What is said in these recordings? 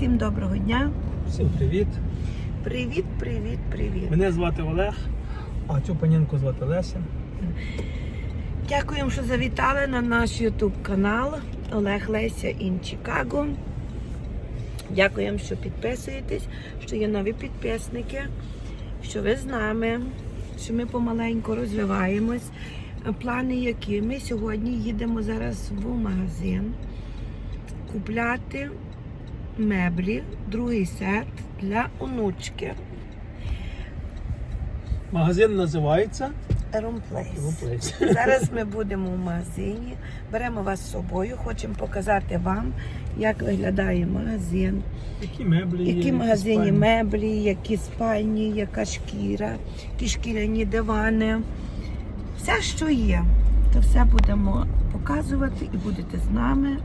Всім доброго дня. Всім привіт. Привіт, привіт, привіт. Мене звати Олег, а цю панінку звати Леся. Дякуємо, що завітали на наш YouTube канал Олег Леся in Chicago. Дякуємо, що підписуєтесь, що є нові підписники, що ви з нами, що ми помаленьку розвиваємось. Плани які? Ми сьогодні їдемо зараз в магазин купляти меблі, другий сет для онучки. Магазин називається. Room Зараз ми будемо в магазині, беремо вас з собою, хочемо показати вам, як виглядає магазин, Які меблі які в магазині спальні. меблі, які спальні, яка шкіра, які шкіряні дивани. Все, що є, то все будемо показувати і будете з нами.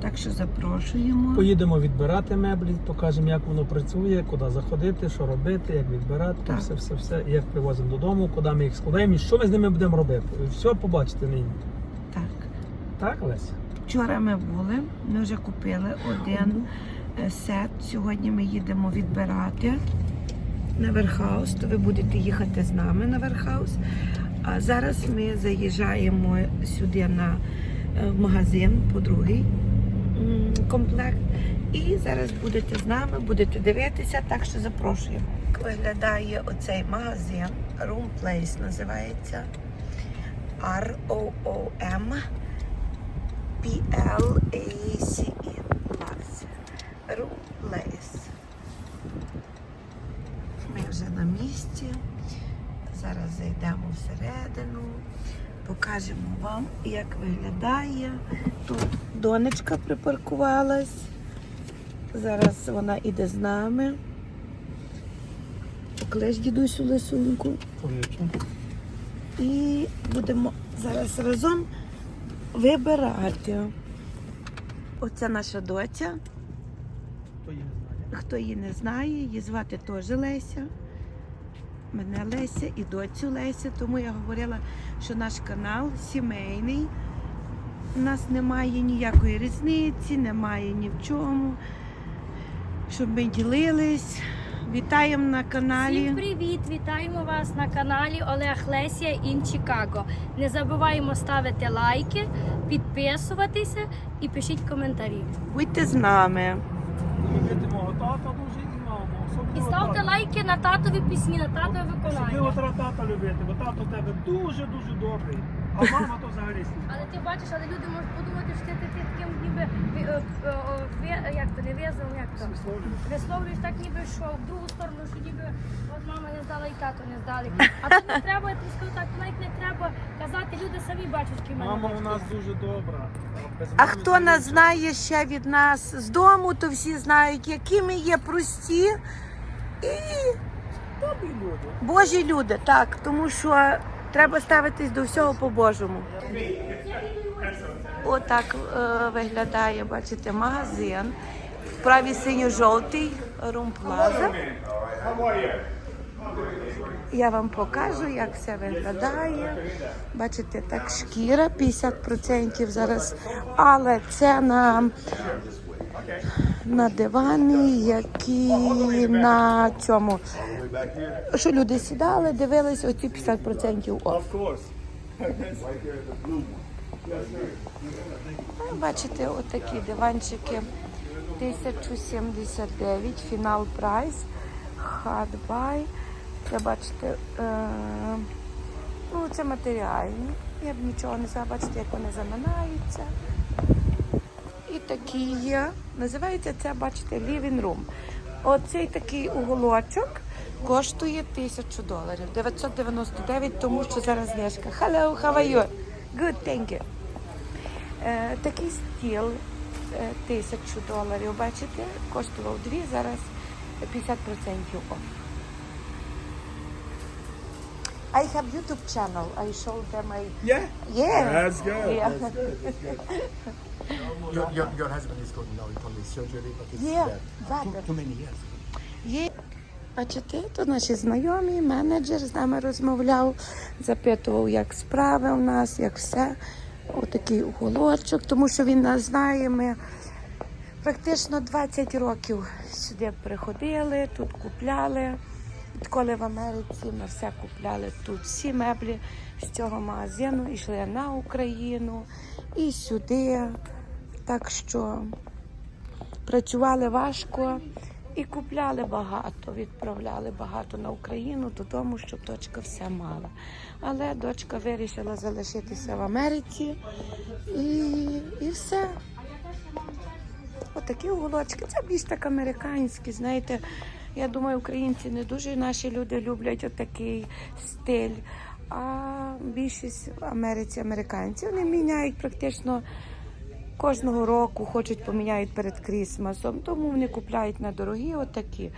Так що запрошуємо. Поїдемо відбирати меблі, покажемо, як воно працює, куди заходити, що робити, як відбирати, Так. все, все, все, як привозимо додому, куди ми їх складаємо і що ми з ними будемо робити. Все побачите нині. Так. Так, Леся? Вчора ми були, ми вже купили один е, сет. Сьогодні ми їдемо відбирати на Верхаус, то ви будете їхати з нами на Верхаус. А зараз ми заїжджаємо сюди на е, в магазин по другий комплект. І зараз будете з нами, будете дивитися, так що запрошуємо. Виглядає оцей магазин, Room Place називається R-O-O-M. P-L-A-C-E. Room Place. Ми вже на місці. Зараз зайдемо всередину, покажемо вам, як виглядає. Тут донечка припаркувалась. Зараз вона іде з нами. Поклич дідусю лисуньку. Повічу. І будемо зараз разом вибирати. Оце наша доця. Знає? Хто її не знає, її звати теж Леся. Мене Леся і доцю Леся. Тому я говорила, що наш канал сімейний. У нас немає ніякої різниці, немає ні в чому. Щоб ми ділились. Вітаємо на каналі. Всім привіт! Вітаємо вас на каналі Олег Лесія Ін Чикаго. Не забуваємо ставити лайки, підписуватися і пишіть коментарі. Будьте з нами. Любити мого тата і ставте лайки на татові пісні, на татове Особливо виконання. треба тата любити, бо тато в тебе дуже-дуже добрий. А мама то взагалі сліпа. Але ти бачиш, але люди можуть подумати, що ти, таким ніби е, е, е, як то не в'язав, як то. Висловлюю. Висловлюєш так, ніби що в другу сторону, що ніби от мама не здала і тато не здали. А тут не треба, я тобі скажу так, навіть не треба казати, люди самі бачать, які в мене. Мама у батьки. нас дуже добра. Без А мами хто нас знає ще від нас з дому, то всі знають, які ми є прості і. Божі люди, так, тому що треба ставитись до всього по-божому. Отак е, виглядає, бачите, магазин. Вправі синьо-жовтий румплаза. Я вам покажу, як все виглядає. Бачите, так шкіра 50% зараз. Але це на, на дивани, які на цьому. Що люди сідали, дивились оці 50% оф. Бачите, отакі диванчики 1079, фінал прайс, хардбай. Це бачите, е, ну це матеріальні. Я б нічого не знаю, бачите, як вони заминаються. І такі є. Називається це, бачите, living room. Оцей такий уголочок коштує 1000 доларів. 999, тому що зараз знижка. Hello, how are you? Good, thank you. Е, такий стіл е, тисячу доларів, бачите, коштував дві, зараз 50% off. I have YouTube channel. I show them I Yeah. yeah. That's good. Yeah. That's good. That's good. Your, your, your husband is going now on his surgery, but it's Yeah, bad. Too, too many years. Є. Бачите, тут наші знайомі, менеджер з нами розмовляв, запитував, як справи у нас, як все. Отакий уголочок, тому що він нас знає. Ми Практично 20 років сюди приходили, тут купляли. Відколи в Америці ми все купляли тут. Всі меблі з цього магазину йшли на Україну і сюди. Так що працювали важко і купляли багато, відправляли багато на Україну додому, щоб дочка все мала. Але дочка вирішила залишитися в Америці і, і все. Отакі уголочки. Це більш так американські, знаєте. Я думаю, українці не дуже наші люди люблять отакий стиль. А більшість в Америці американці вони міняють практично кожного року, хочуть поміняють перед Крісмасом, тому вони купляють на дорогі отакі.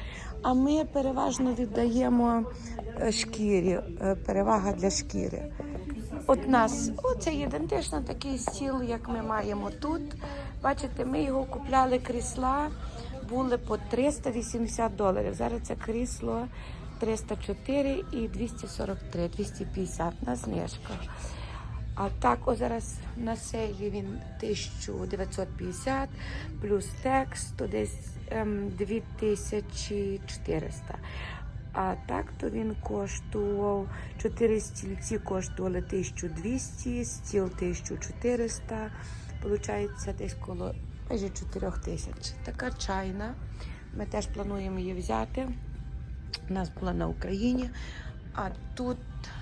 А ми переважно віддаємо е, шкірі, е, перевага для шкіри. От нас, оце ідентично такий стіл, як ми маємо тут. Бачите, ми його купляли крісла, були по 380 доларів. Зараз це крісло 304 і 243, 250 на знижках. А так, о, зараз на сейлі він 1950, плюс текст, то десь ем, 2400. А так то він коштував 4 стільці коштували 1200, стіл 1400. Получається десь коло майже 4 тисяч. Така чайна. Ми теж плануємо її взяти. У нас була на Україні. А тут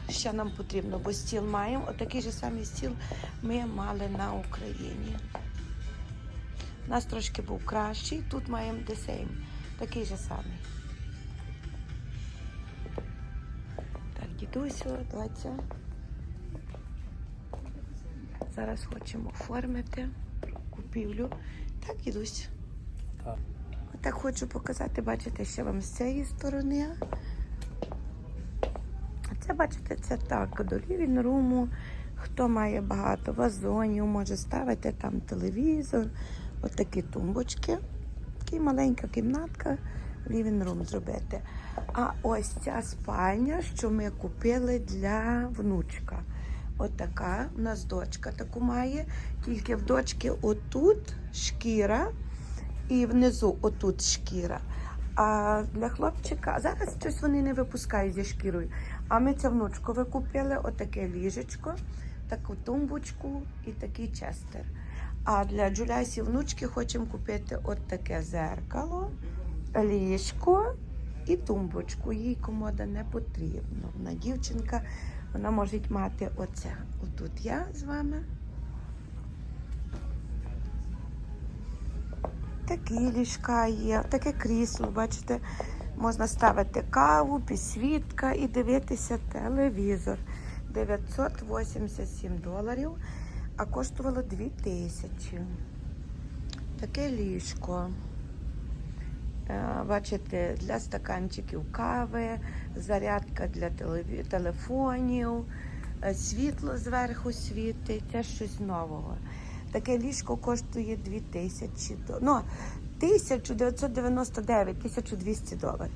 ще нам потрібно, бо стіл маємо. Отакий же самий стіл ми мали на Україні. У нас трошки був кращий, тут маємо the same, такий же самий. Так, дідусю, доця. Зараз хочемо оформити купівлю. Так, дідусь. Так. Отак хочу показати, бачите, ще вам з цієї сторони. Це, бачите, це так, до руму. Хто має багато вазонів, може ставити там телевізор, отакі тумбочки. Така маленька кімнатка, рум зробити. А ось ця спальня, що ми купили для внучка. Отака у нас дочка таку має, тільки в дочки отут шкіра і внизу отут шкіра. А для хлопчика зараз щось вони не випускають зі шкірою. А ми це внучкове купили, отаке ліжечко, таку тумбочку і такий честер. А для Джулясі внучки хочемо купити от таке зеркало, ліжко і тумбочку. Їй комода не потрібна. Вона дівчинка, вона може мати оце. Отут я з вами. Такі ліжка є, таке крісло, бачите, можна ставити каву, підсвітка і дивитися телевізор. 987 доларів, а коштувало 2000. Таке ліжко. Е, Бачите, для стаканчиків кави, зарядка для телефонів, е, світло зверху світить, це щось нового. Таке ліжко коштує 2000 доларів. Ну, 1999, 1200 доларів.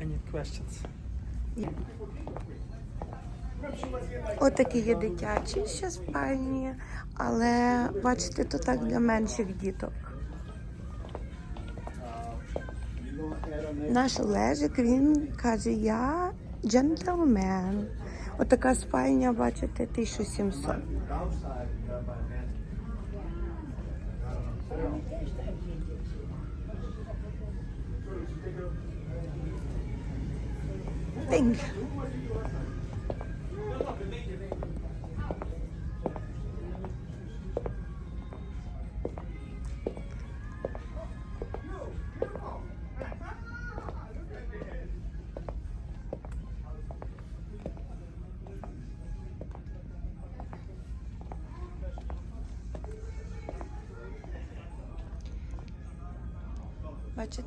Any questions? Отакі є дитячі ще спальні, але бачите, то так для менших діток. Наш Олежик, він каже, я джентльмен. Отака спальня, бачите, 1700. Think.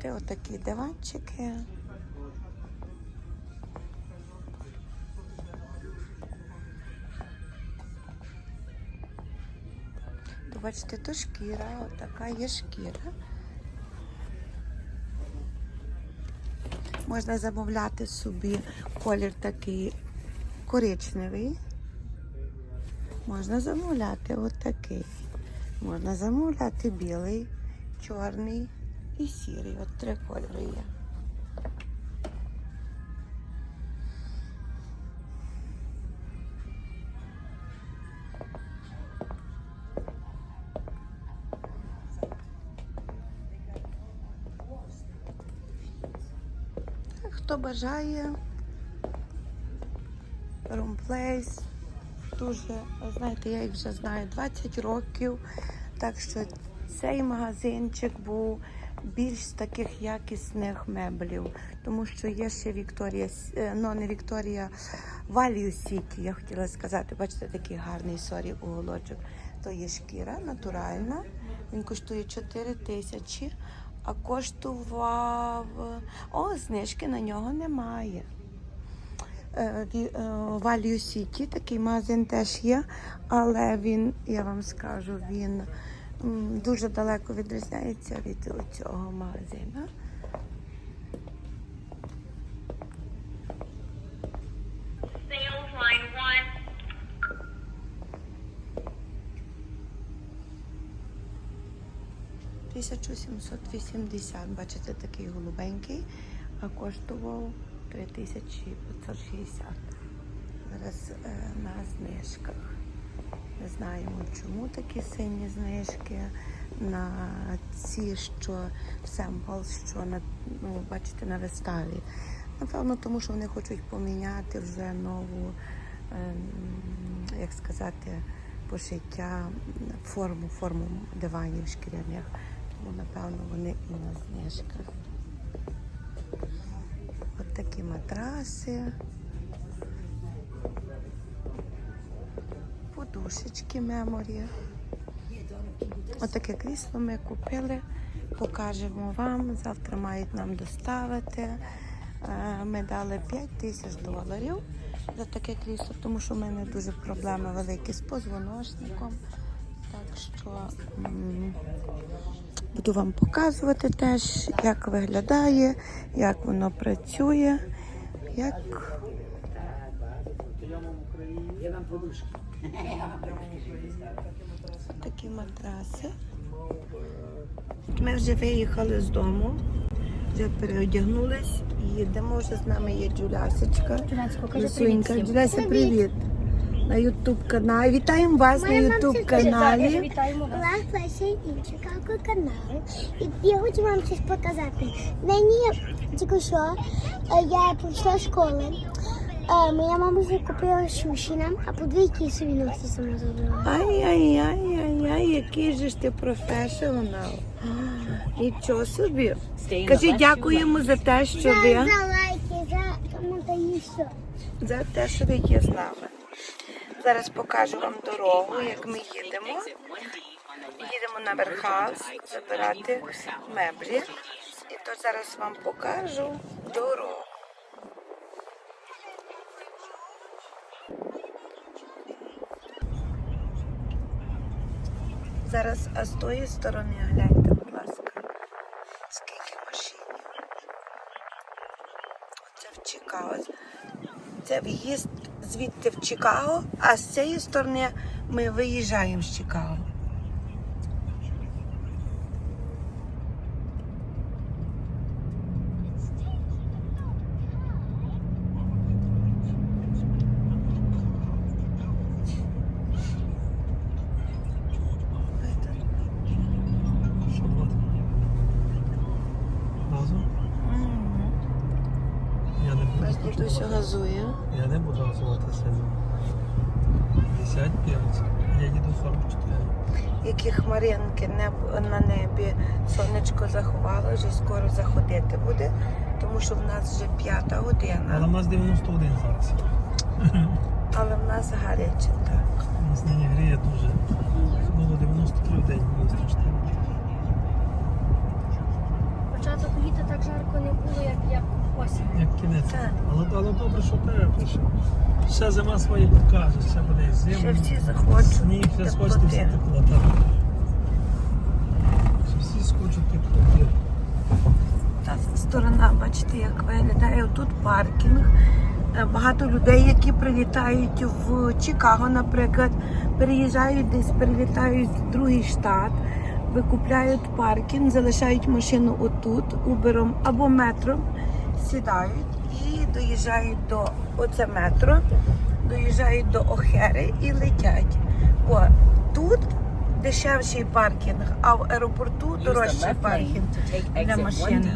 You. Отакі диванчики. То бачите, то шкіра, отака є шкіра. Можна замовляти собі колір такий коричневий. Можна замовляти отакий. Можна замовляти білий, чорний і сірий. Три кольори є. Хто бажає, Roomplace, дуже, знаєте, я їх вже знаю 20 років, так що цей магазинчик був більш таких якісних меблів, тому що є ще Вікторія, е, ну не Вікторія, Value City, я хотіла сказати, бачите, такий гарний сорі уголочок. То є шкіра натуральна, він коштує 4 тисячі, а коштував, о, знижки на нього немає. Е, ві- е, Value City, такий магазин теж є, але він, я вам скажу, він дуже далеко відрізняється від цього магазину. Line – 1780, бачите, такий голубенький, а коштував 3560. Зараз е, на знижках. Не знаємо, чому такі сильні знижки на ці, що семпл, що на, ну, бачите, на виставі. Напевно, тому що вони хочуть поміняти вже нову, ем, як сказати, пошиття, форму, форму диванів шкіряних. Тому, напевно, вони і на знижках. От такі матраси. Подушечки меморі. Отаке крісло ми купили, покажемо вам. Завтра мають нам доставити. Е, Ми дали 5 тисяч доларів за таке крісло, тому що в мене дуже проблеми великі з позвоночником. Так що буду вам показувати теж, як виглядає, як воно працює, як такі матраси. Ми вже виїхали з дому, вже переодягнулись і їдемо. Вже з нами є Джулясечка. Джуляско, привіт. Джуляся, привіт. На Ютуб каналі. Вітаємо вас на Ютуб каналі. Леся І я хочу вам щось показати. Мені тільки що е, я прийшла з школи. Е, Моя мама вже купила шуші нам, а по дві кісові ногті сама зробила. Ай-яй-яй-яй-яй, який же ж ти професіонал. Нічого собі. Кажи, дякуємо за те, що За, ви за лайки, за коментарі, все. за те, що ви є з нами. Зараз покажу вам дорогу, як ми їдемо. Їдемо на Верхаус забирати меблі. І то зараз вам покажу дорогу. Зараз, а з тої сторони гляньте, будь ласка, скільки машин. Оце в Чикаго. Це в'їзд звідти в Чикаго, а з цієї сторони ми виїжджаємо з Чикаго. Що? Газу? Я не буду. Дідусь газує. Я не буду газувати сильно. 55. Я їду 44. Які хмаринки на небі сонечко заховало, вже скоро заходити буде, тому що в нас вже п'ята Але в нас 91 зараз. але в нас гаряче так. У нас нині гріє дуже. Було 93 в день, 94. Початок літа так жарко не було, як, як осінь. Як кінець. Так. Але, але добре, що тепло. ще. Ще зима свої покаже, ще буде зима. Ще всі захочуть Сніг, ще схочете всі теплоти. теплота. Ще всі схочуть теплоти. Та сторона, бачите, як виглядає. Тут паркінг. Е, Багато людей, які прилітають в Чикаго, наприклад, переїжджають десь, перелітають в другий штат, викупляють паркінг, залишають машину отут, убером або метром, сідають і доїжджають до оце метро, доїжджають до Охери і летять. Бо тут дешевший паркінг, а в аеропорту дорожчий паркінг для машини.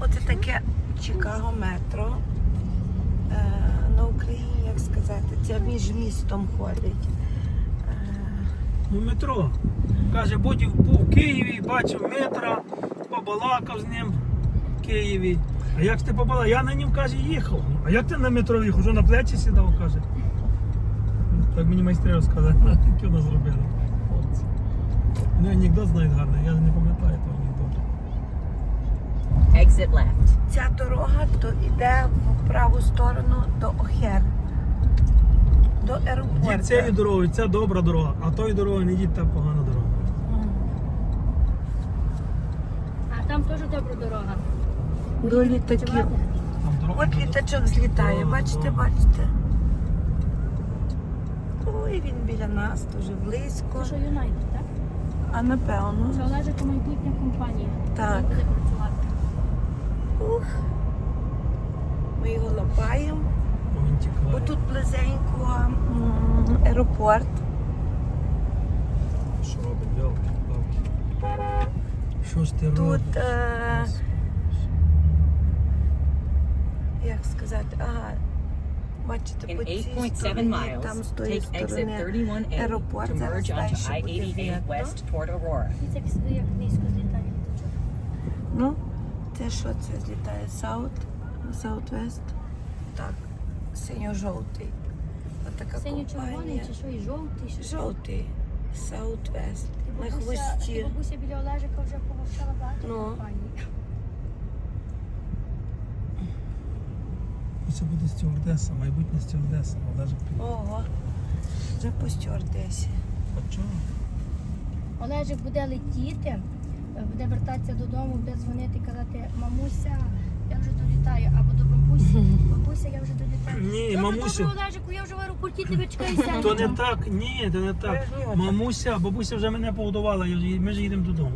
Оце таке Чикаго метро. Е, на Україні, як сказати, це між містом ходить. Е, Ну, метро. Каже, будь був в Києві, бачив метро, побалакав з ним в Києві. А як ти побалакав? Я на ньому каже, їхав. А як ти на метро їхав? Що на плечі сідав, каже. Так мені майстри розказали, кіно зробили. Хлопці. Вони анекдот знають гарний, я не пам'ятаю того. Exit left. ця дорога то йде в праву сторону до Охер. До аеропорту. цією дорогою, це добра дорога, а тою дорогою не йдіть, та погана дорога. А там теж добра дорога. До літаків. Там дорога. От літачок злітає, бачите, бачите. Ой, він біля нас, дуже близько. Це що Юнайтед, так? А напевно. Це Олежика майбутня компанія. Так. яка буде працювати. Ух. Ми його лапаємо. Бо він тікає. Отут близенько м, аеропорт. Що робить, ялки, палки. Що ж ти робиш? Тут, е, як сказати, ага, бачите, In по цій 8.7 стороні, miles, там з тої take exit сторони 31A аеропорт, to зараз merge далі onto буде I-88 видно. west toward Aurora. І це як- як низько злітає літачок. Ну, це що це злітає? South, Southwest? Так, синьо-жовтий. Отака Синьо-червоний чи що, і жовтий, що. Жовтий, Ти на хвості. Бабуся біля Олежика вже повивчала багато Ну. компаній. Це буде стюардеса, майбутня стюардеса. Олежик піде. Ого, вже по стюардесі. А чого? Олежик буде летіти, буде вертатися додому, буде дзвонити і казати, мамуся, я вже долітаю, або до бабусі, бабуся, я вже долітаю. Ні, «Добре, мамусю. Добре, Олежику, я вже в аеропорті тебе чекаю. То не так, ні, то не так. Мамуся, бабуся вже мене погодувала, я вже- ми ж їдемо додому.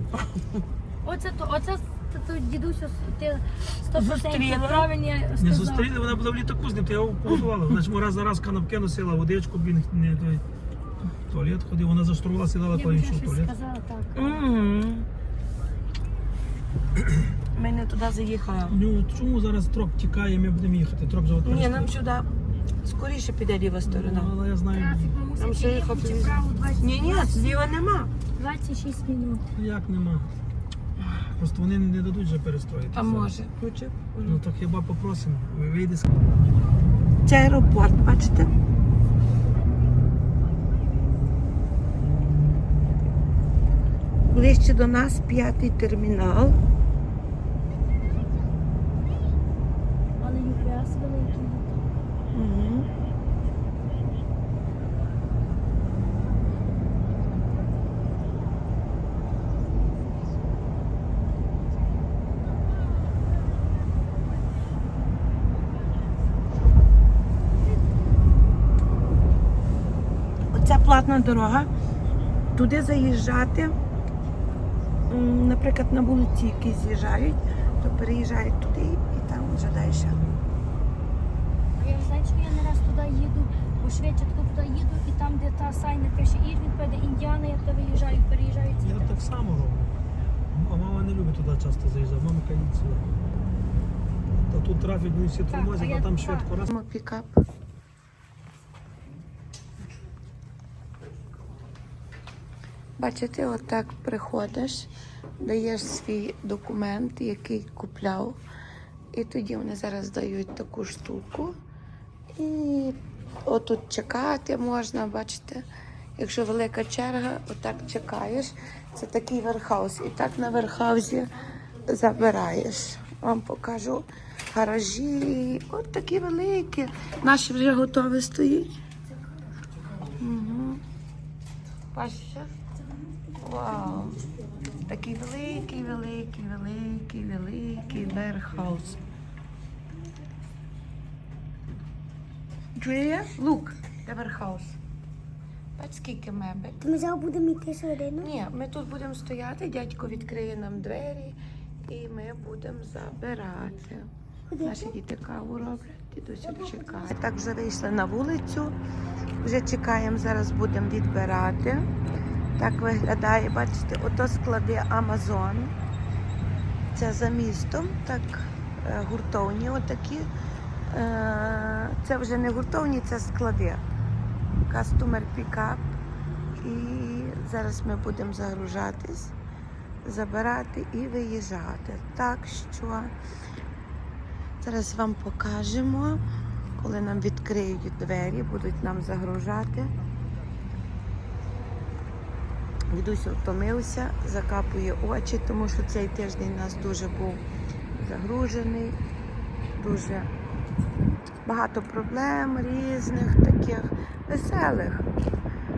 Оце то, оце то, то дідусю, ти 100% Зустріла? правильні Не сказав. зустріли, вона була в літаку з ним, то я його погодувала. Вона ж йому раз за раз канапки носила, водичку, він не той в туалет ходив, вона заштурувала, сідала, Я коли вже йшов в щось туалет. сказала, так. Угу. Ми не туди заїхали. Ну, чому зараз трок тікає, ми будемо їхати? Трок же Ні, нам сюди скоріше піде ліва Ну, сторона. але я знаю, Там ще їхав чи ліво. вправо 20 Ні, ні, зліва нема. 26 минут. як нема. Просто вони не дадуть вже перестроїти. А зараз. може. Ключик? Ну так хіба попросимо. Ви вийде з Це аеропорт, бачите? Ближче до нас п'ятий термінал. Але UPS великий. Угу. Платна дорога. Туди заїжджати, наприклад, на вулиці, які з'їжджають, то переїжджають туди і там вже далі. А я знаю, що я не раз туди їду, у швидше туди їду, і там, де та сайна пише Ірвін, пише Індіана, я туди виїжджаю, переїжджаю ці. Я так само роблю. А мама не любить туди часто заїжджати, мама каїться. Та тут трафік, вони всі тормозять, а там швидко раз. Пікап. Бачите, отак приходиш, даєш свій документ, який купляв, і тоді вони зараз дають таку штуку. І отут чекати можна, бачите. Якщо велика черга, отак чекаєш. Це такий верхаус. І так на верхаузі забираєш. Вам покажу гаражі. От такі великі. Наші вже готові стоять. Угу. Бачите? Вау! Такий великий, великий, великий, великий верхаус. Джулія, the warehouse. Бач, скільки мебель. Ми зараз будемо йти всередину. Ні, ми тут будемо стояти, дядько відкриє нам двері і ми будемо забирати. Наші діти каву роблять, дідусик чекає. Так вже вийшли на вулицю, вже чекаємо, зараз будемо відбирати. Так виглядає, бачите, ото склади Амазон. Це за містом, так е, гуртовні отакі. Е, Це вже не гуртовні, це склади. Customer Pickup. І зараз ми будемо загружатись, забирати і виїжджати. Так що зараз вам покажемо, коли нам відкриють двері, будуть нам загружати. Дідусь втомився, закапує очі, тому що цей тиждень у нас дуже був загружений, дуже багато проблем різних, таких веселих.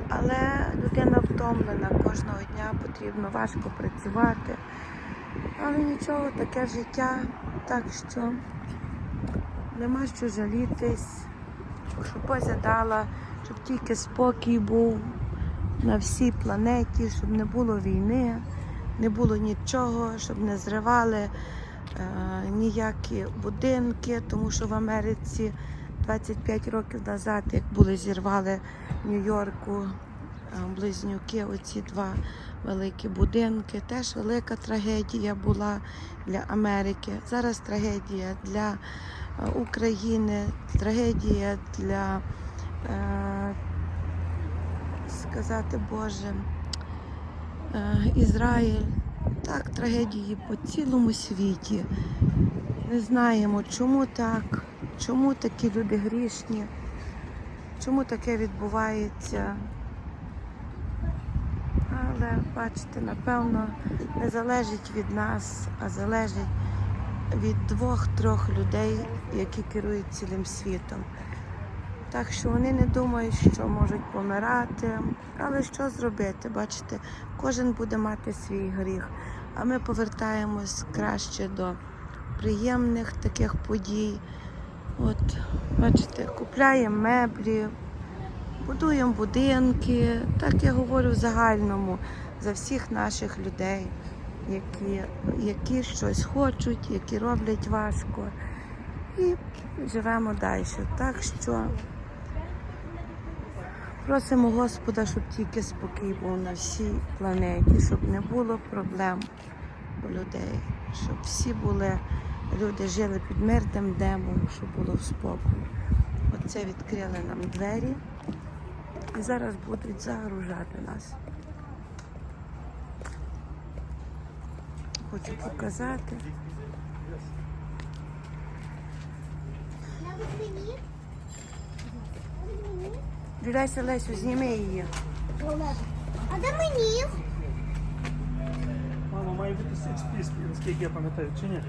Але людина втомлена, кожного дня потрібно важко працювати. Але нічого, таке життя, так що нема що жалітись, щоб Бозя дала, щоб тільки спокій був на всій планеті, щоб не було війни, не було нічого, щоб не зривали е, ніякі будинки, тому що в Америці 25 років назад, як були зірвали в Нью-Йорку е, близнюки, оці два великі будинки. Теж велика трагедія була для Америки. Зараз трагедія для е, України, трагедія для е, сказати Боже, е, Ізраїль. Так, трагедії по цілому світі. Не знаємо, чому так, чому такі люди грішні, чому таке відбувається. Але бачите, напевно, не залежить від нас, а залежить від двох-трьох людей, які керують цілим світом. Так що вони не думають, що можуть помирати. Але що зробити? Бачите, кожен буде мати свій гріх. А ми повертаємось краще до приємних таких подій. От, бачите, купляємо меблі, будуємо будинки. Так я говорю в загальному за всіх наших людей, які, які щось хочуть, які роблять важко. І живемо далі. Так що просимо Господа, щоб тільки спокій був на всій планеті, щоб не було проблем у людей, щоб всі були, люди жили під мирним небом, щоб було спокій. Оце відкрили нам двері і зараз будуть загружати нас. Хочу показати. Мені. Дідайся Лесю, зніми її. А де мені? Мама, має бути секс піс, наскільки я пам'ятаю, чи ні?